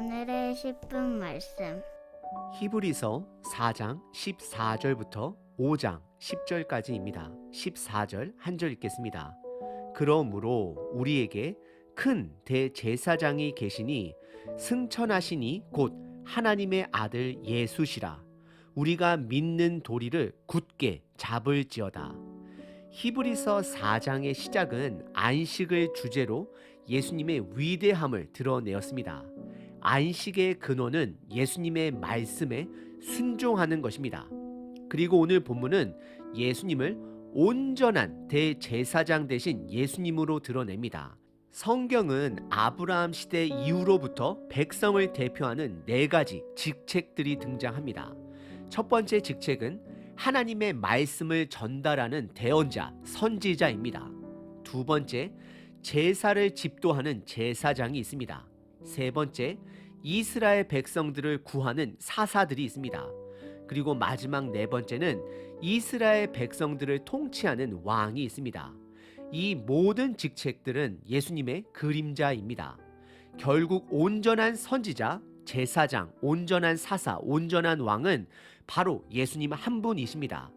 오늘의 10분 말씀. 히브리서 4장 14절부터 5장 10절까지입니다. 14절 한 절 읽겠습니다. 그러므로 우리에게 큰 대제사장이 계시니 승천하시니 곧 하나님의 아들 예수시라. 우리가 믿는 도리를 굳게 잡을지어다. 히브리서 4장의 시작은 안식을 주제로 예수님의 위대함을 드러내었습니다. 안식의 근원은 예수님의 말씀에 순종하는 것입니다. 그리고 오늘 본문은 예수님을 온전한 대제사장 대신 예수님으로 드러냅니다. 성경은 아브라함 시대 이후로부터 백성을 대표하는 네 가지 직책들이 등장합니다. 첫 번째 직책은 하나님의 말씀을 전달하는 대언자, 선지자입니다. 두 번째, 제사를 집도하는 제사장이 있습니다. 세 번째, 이스라엘 백성들을 구하는 사사들이 있습니다. 그리고 마지막 네 번째는 이스라엘 백성들을 통치하는 왕이 있습니다. 이 모든 직책들은 예수님의 그림자입니다. 결국 온전한 선지자, 제사장, 온전한 사사, 온전한 왕은 바로 예수님 한 분이십니다.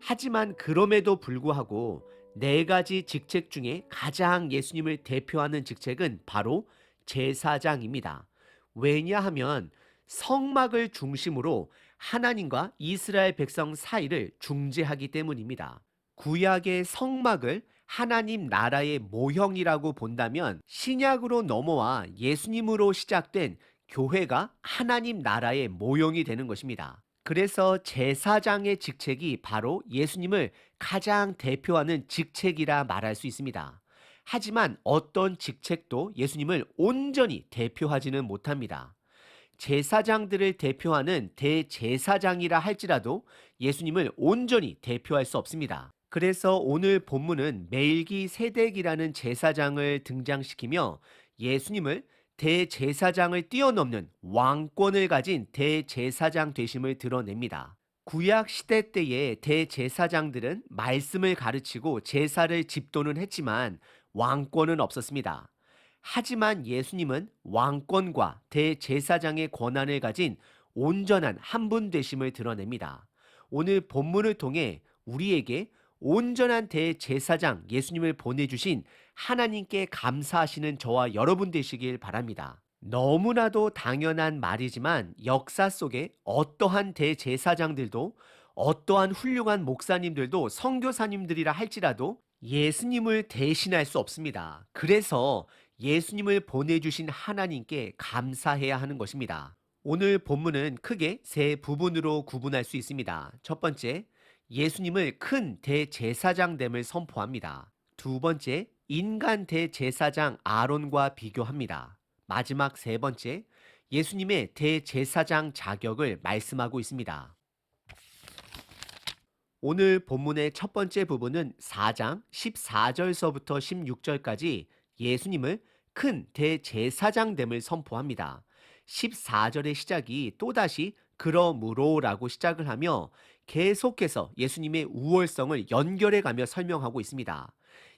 하지만 그럼에도 불구하고 네 가지 직책 중에 가장 예수님을 대표하는 직책은 바로 제사장입니다. 왜냐하면 성막을 중심으로 하나님과 이스라엘 백성 사이를 중재하기 때문입니다. 구약의 성막을 하나님 나라의 모형이라고 본다면 신약으로 넘어와 예수님으로 시작된 교회가 하나님 나라의 모형이 되는 것입니다. 그래서 제사장의 직책이 바로 예수님을 가장 대표하는 직책이라 말할 수 있습니다. 하지만 어떤 직책도 예수님을 온전히 대표하지는 못합니다. 제사장들을 대표하는 대제사장이라 할지라도 예수님을 온전히 대표할 수 없습니다. 그래서 오늘 본문은 멜기 세덱이라는 제사장을 등장시키며 예수님을 대제사장을 뛰어넘는 왕권을 가진 대제사장 되심을 드러냅니다. 구약 시대 때의 대제사장들은 말씀을 가르치고 제사를 집도는 했지만 왕권은 없었습니다. 하지만 예수님은 왕권과 대제사장의 권한을 가진 온전한 한 분 되심을 드러냅니다. 오늘 본문을 통해 우리에게 온전한 대제사장 예수님을 보내주신 하나님께 감사하시는 저와 여러분 되시길 바랍니다. 너무나도 당연한 말이지만 역사 속에 어떠한 대제사장들도 어떠한 훌륭한 목사님들도 성교사님들이라 할지라도 예수님을 대신할 수 없습니다. 그래서 예수님을 보내주신 하나님께 감사해야 하는 것입니다. 오늘 본문은 크게 세 부분으로 구분할 수 있습니다. 첫 번째, 예수님을 큰 대제사장됨을 선포합니다. 두 번째, 인간 대제사장 아론과 비교합니다. 마지막 세 번째, 예수님의 대제사장 자격을 말씀하고 있습니다. 오늘 본문의 첫 번째 부분은 4장 14절서부터 16절까지 예수님을 큰 대제사장됨을 선포합니다. 14절의 시작이 또다시 그러므로라고 시작을 하며 계속해서 예수님의 우월성을 연결해 가며 설명하고 있습니다.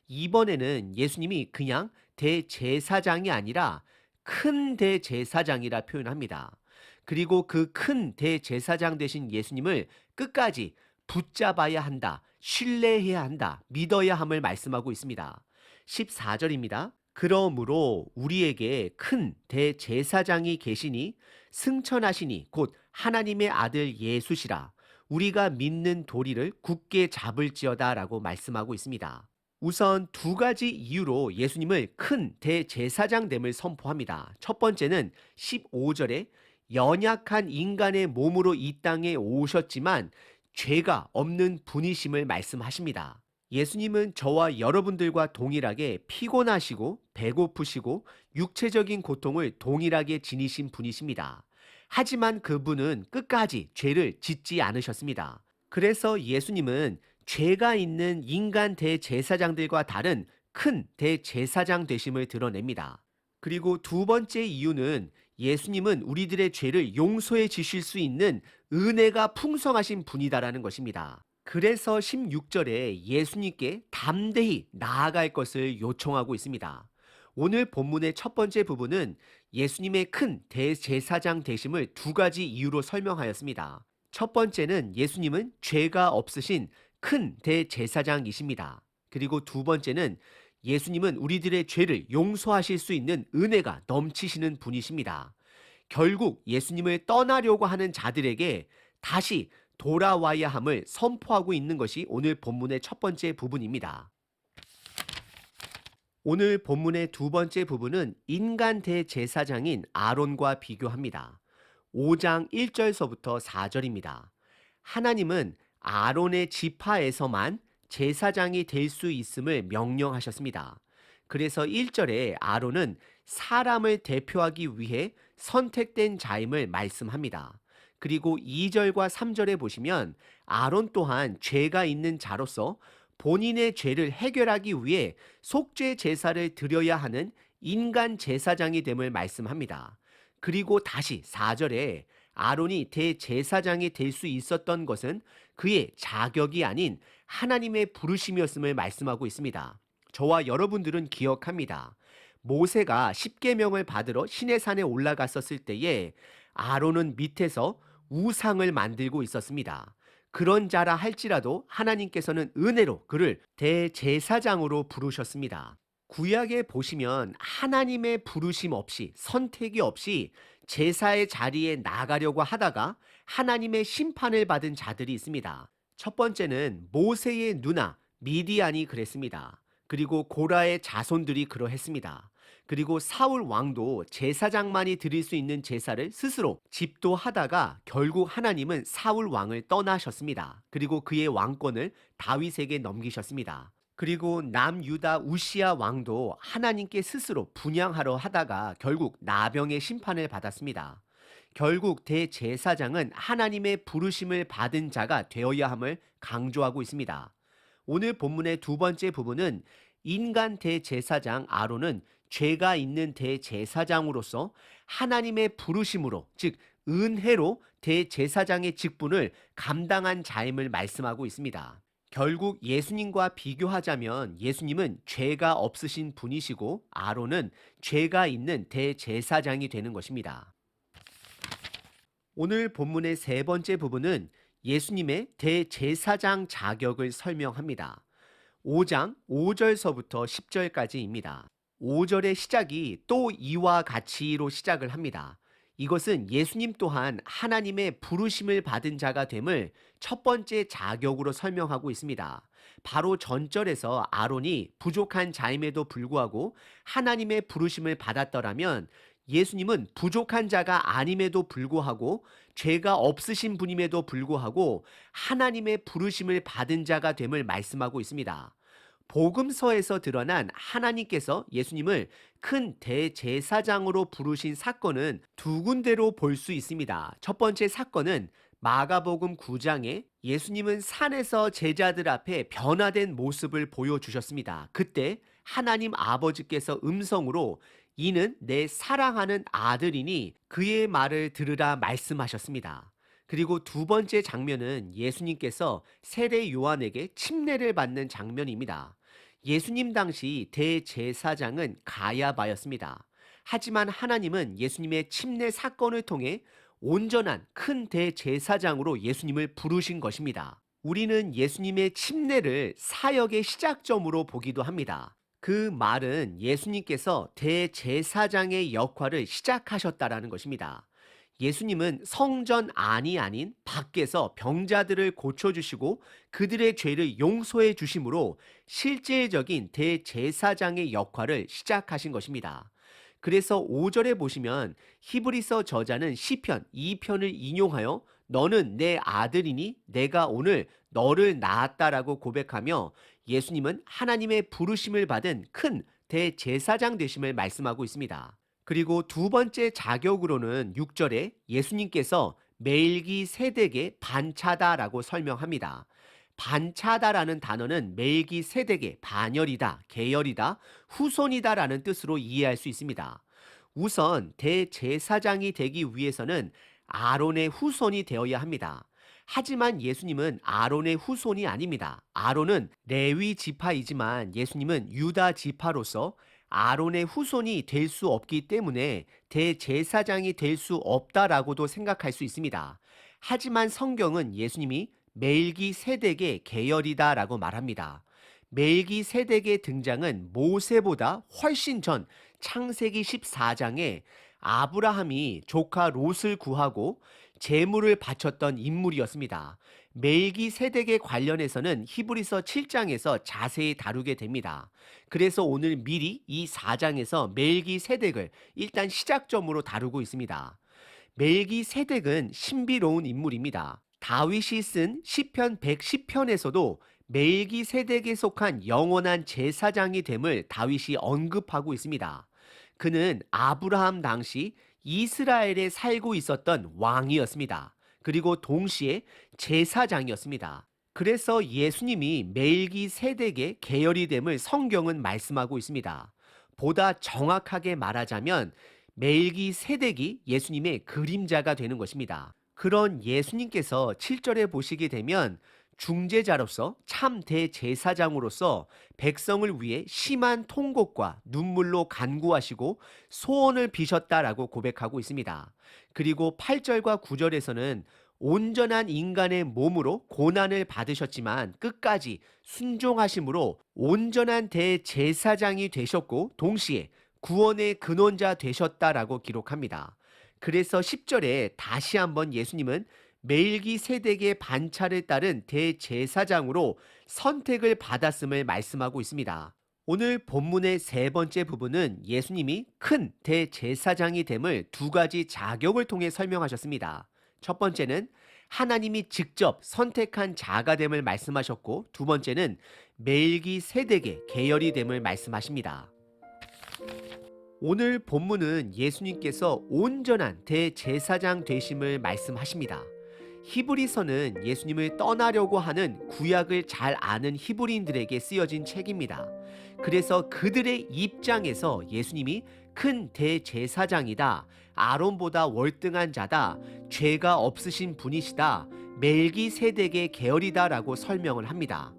이번에는 예수님이 그냥 대제사장이 아니라 큰 대제사장이라 표현합니다. 그리고 그 큰 대제사장 되신 예수님을 끝까지 붙잡아야 한다, 신뢰해야 한다, 믿어야 함을 말씀하고 있습니다. 14절입니다. 그러므로 우리에게 큰 대제사장이 계시니 승천하시니 곧 하나님의 아들 예수시라 우리가 믿는 도리를 굳게 잡을지어다 라고 말씀하고 있습니다. 우선 두 가지 이유로 예수님을 큰 대제사장됨을 선포합니다. 첫 번째는 15절에 연약한 인간의 몸으로 이 땅에 오셨지만 죄가 없는 분이심을 말씀하십니다. 예수님은 저와 여러분들과 동일하게 피곤하시고 배고프시고 육체적인 고통을 동일하게 지니신 분이십니다. 하지만 그분은 끝까지 죄를 짓지 않으셨습니다. 그래서 예수님은 죄가 있는 인간 대제사장들과 다른 큰 대제사장 되심을 드러냅니다. 그리고 두 번째 이유는 예수님은 우리들의 죄를 용서해 주실 수 있는 은혜가 풍성하신 분이다라는 것입니다. 그래서 16절에 예수님께 담대히 나아갈 것을 요청하고 있습니다. 오늘 본문의 첫 번째 부분은 예수님의 큰 대제사장 되심을 두 가지 이유로 설명하였습니다. 첫 번째는 예수님은 죄가 없으신 큰 대제사장이십니다. 그리고 두 번째는 예수님은 우리들의 죄를 용서하실 수 있는 은혜가 넘치시는 분이십니다. 결국 예수님을 떠나려고 하는 자들에게 다시 돌아와야 함을 선포하고 있는 것이 오늘 본문의 첫 번째 부분입니다. 오늘 본문의 두 번째 부분은 인간 대제사장인 아론과 비교합니다. 5장 1절서부터 4절입니다. 하나님은 아론의 지파에서만 제사장이 될 수 있음을 명령하셨습니다. 그래서 1절에 아론은 사람을 대표하기 위해 선택된 자임을 말씀합니다. 그리고 2절과 3절에 보시면 아론 또한 죄가 있는 자로서 본인의 죄를 해결하기 위해 속죄 제사를 드려야 하는 인간 제사장이 됨을 말씀합니다. 그리고 다시 4절에 아론이 대제사장이 될 수 있었던 것은 그의 자격이 아닌 하나님의 부르심이었음을 말씀하고 있습니다. 저와 여러분들은 기억합니다. 모세가 십계명을 받으러 시내산에 올라갔었을 때에 아론은 밑에서 우상을 만들고 있었습니다. 그런 자라 할지라도 하나님께서는 은혜로 그를 대제사장으로 부르셨습니다. 구약에 보시면 하나님의 부르심 없이 선택이 없이 제사의 자리에 나가려고 하다가 하나님의 심판을 받은 자들이 있습니다. 첫 번째는 모세의 누나 미디안이 그랬습니다. 그리고 고라의 자손들이 그러했습니다. 그리고 사울 왕도 제사장만이 드릴 수 있는 제사를 스스로 집도하다가 결국 하나님은 사울 왕을 떠나셨습니다. 그리고 그의 왕권을 다윗에게 넘기셨습니다. 그리고 남유다 우시아 왕도 하나님께 스스로 분양하려 하다가 결국 나병의 심판을 받았습니다. 결국 대제사장은 하나님의 부르심을 받은 자가 되어야 함을 강조하고 있습니다. 오늘 본문의 두 번째 부분은 인간 대제사장 아론은 죄가 있는 대제사장으로서 하나님의 부르심으로 즉 은혜로 대제사장의 직분을 감당한 자임을 말씀하고 있습니다. 결국 예수님과 비교하자면 예수님은 죄가 없으신 분이시고 아론은 죄가 있는 대제사장이 되는 것입니다. 오늘 본문의 세 번째 부분은 예수님의 대제사장 자격을 설명합니다. 5장 5절서부터 10절까지입니다. 5절의 시작이 또 이와 같이로 시작을 합니다. 이것은 예수님 또한 하나님의 부르심을 받은 자가 됨을 첫 번째 자격으로 설명하고 있습니다. 바로 전절에서 아론이 부족한 자임에도 불구하고 하나님의 부르심을 받았더라면 예수님은 부족한 자가 아님에도 불구하고 죄가 없으신 분임에도 불구하고 하나님의 부르심을 받은 자가 됨을 말씀하고 있습니다. 복음서에서 드러난 하나님께서 예수님을 큰 대제사장으로 부르신 사건은 두 군데로 볼 수 있습니다. 첫 번째 사건은 마가복음 9장에 예수님은 산에서 제자들 앞에 변화된 모습을 보여주셨습니다. 그때 하나님 아버지께서 음성으로 이는 내 사랑하는 아들이니 그의 말을 들으라 말씀하셨습니다. 그리고 두 번째 장면은 예수님께서 세례 요한에게 침례를 받는 장면입니다. 예수님 당시 대제사장은 가야바였습니다. 하지만 하나님은 예수님의 침례 사건을 통해 온전한 큰 대제사장으로 예수님을 부르신 것입니다. 우리는 예수님의 침례를 사역의 시작점으로 보기도 합니다. 그 말은 예수님께서 대제사장의 역할을 시작하셨다라는 것입니다. 예수님은 성전 안이 아닌 밖에서 병자들을 고쳐주시고 그들의 죄를 용서해 주심으로 실질적인 대제사장의 역할을 시작하신 것입니다. 그래서 5절에 보시면 히브리서 저자는 시편 2편을 인용하여 너는 내 아들이니 내가 오늘 너를 낳았다라고 고백하며 예수님은 하나님의 부르심을 받은 큰 대제사장 되심을 말씀하고 있습니다. 그리고 두 번째 자격으로는 6절에 예수님께서 멜기 세덱의 반차다라고 설명합니다. 반차다라는 단어는 멜기 세덱의 반열이다, 계열이다, 후손이다라는 뜻으로 이해할 수 있습니다. 우선 대제사장이 되기 위해서는 아론의 후손이 되어야 합니다. 하지만 예수님은 아론의 후손이 아닙니다. 아론은 레위 지파이지만 예수님은 유다 지파로서 아론의 후손이 될 수 없기 때문에 대제사장이 될 수 없다라고도 생각할 수 있습니다. 하지만 성경은 예수님이 멜기 세덱의 계열이다라고 말합니다. 멜기 세덱의 등장은 모세보다 훨씬 전 창세기 14장에 아브라함이 조카 롯을 구하고 재물을 바쳤던 인물이었습니다. 멜기 세덱에 관련해서는 히브리서 7장에서 자세히 다루게 됩니다. 그래서 오늘 미리 이 4장에서 멜기 세덱을 일단 시작점으로 다루고 있습니다. 멜기 세덱은 신비로운 인물입니다. 다윗이 쓴 시편 110편에서도 멜기 세덱에 속한 영원한 제사장이 됨을 다윗이 언급하고 있습니다. 그는 아브라함 당시 이스라엘에 살고 있었던 왕이었습니다. 그리고 동시에 제사장이었습니다. 그래서 예수님이 멜기 세덱의 계열이 됨을 성경은 말씀하고 있습니다. 보다 정확하게 말하자면 멜기 세덱이 예수님의 그림자가 되는 것입니다. 그런 예수님께서 7절에 보시게 되면 중재자로서 참 대제사장으로서 백성을 위해 심한 통곡과 눈물로 간구하시고 소원을 비셨다라고 고백하고 있습니다. 그리고 8절과 9절에서는 온전한 인간의 몸으로 고난을 받으셨지만 끝까지 순종하심으로 온전한 대제사장이 되셨고 동시에 구원의 근원자 되셨다라고 기록합니다. 그래서 10절에 다시 한번 예수님은 멜기 세덱의 반차를 따른 대제사장으로 선택을 받았음을 말씀하고 있습니다. 오늘 본문의 세 번째 부분은 예수님이 큰 대제사장이 됨을 두 가지 자격을 통해 설명하셨습니다. 첫 번째는 하나님이 직접 선택한 자가 됨을 말씀하셨고 두 번째는 멜기 세덱의 계열이 됨을 말씀하십니다. 오늘 본문은 예수님께서 온전한 대제사장 되심을 말씀하십니다. 히브리서는 예수님을 떠나려고 하는 구약을 잘 아는 히브리인들에게 쓰여진 책입니다. 그래서 그들의 입장에서 예수님이 큰 대제사장이다. 아론보다 월등한 자다. 죄가 없으신 분이시다. 멜기 세덱의 계열이다라고 설명을 합니다.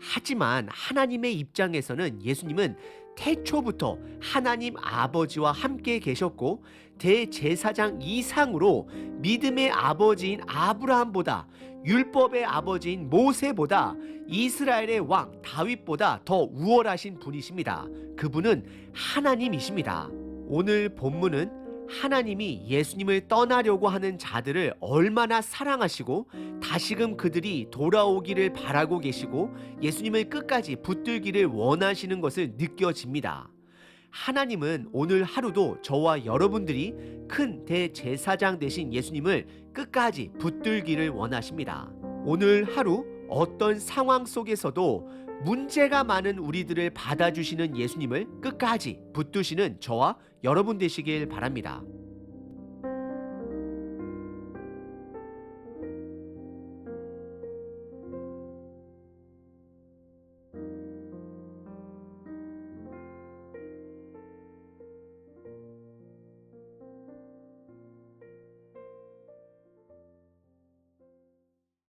하지만 하나님의 입장에서는 예수님은 태초부터 하나님 아버지와 함께 계셨고 대제사장 이상으로 믿음의 아버지인 아브라함보다 율법의 아버지인 모세보다 이스라엘의 왕 다윗보다 더 우월하신 분이십니다. 그분은 하나님이십니다. 오늘 본문은 하나님이 예수님을 떠나려고 하는 자들을 얼마나 사랑하시고 다시금 그들이 돌아오기를 바라고 계시고 예수님을 끝까지 붙들기를 원하시는 것을 느껴집니다. 하나님은 오늘 하루도 저와 여러분들이 큰 대제사장 되신 예수님을 끝까지 붙들기를 원하십니다. 오늘 하루 어떤 상황 속에서도 문제가 많은 우리들을 받아주시는 예수님을 끝까지 붙드시는 저와 여러분 되시길 바랍니다.